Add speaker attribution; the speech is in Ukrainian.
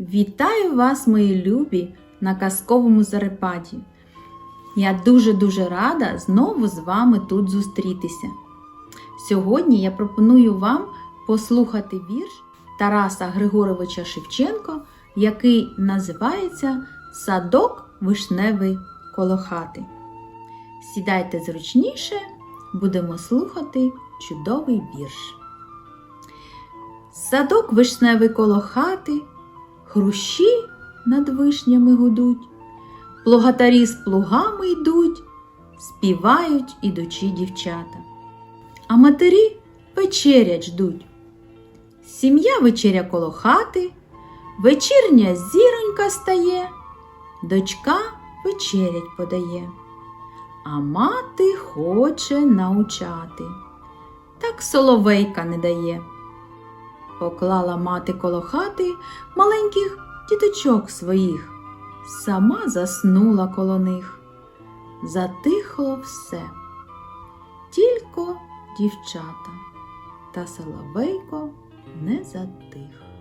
Speaker 1: Вітаю вас, мої любі, на казковому зарепаді. Я дуже-дуже рада знову з вами тут зустрітися. Сьогодні я пропоную вам послухати вірш Тараса Григоровича Шевченко, який називається Садок вишневий коло хати. Сідайте зручніше, будемо слухати чудовий вірш. Садок вишневий коло хати, хрущі над вишнями гудуть, плугатарі з плугами йдуть, співають ідучі дівчата. А матері вечерять ждуть. Сім'я вечеря коло хати, вечірня зіронька стає, дочка вечерять подає, а мати хоче научати, так соловейка не дає. Поклала мати коло хати маленьких діточок своїх, сама заснула коло них. Затихло все, тільки дівчата, та соловейко не затих.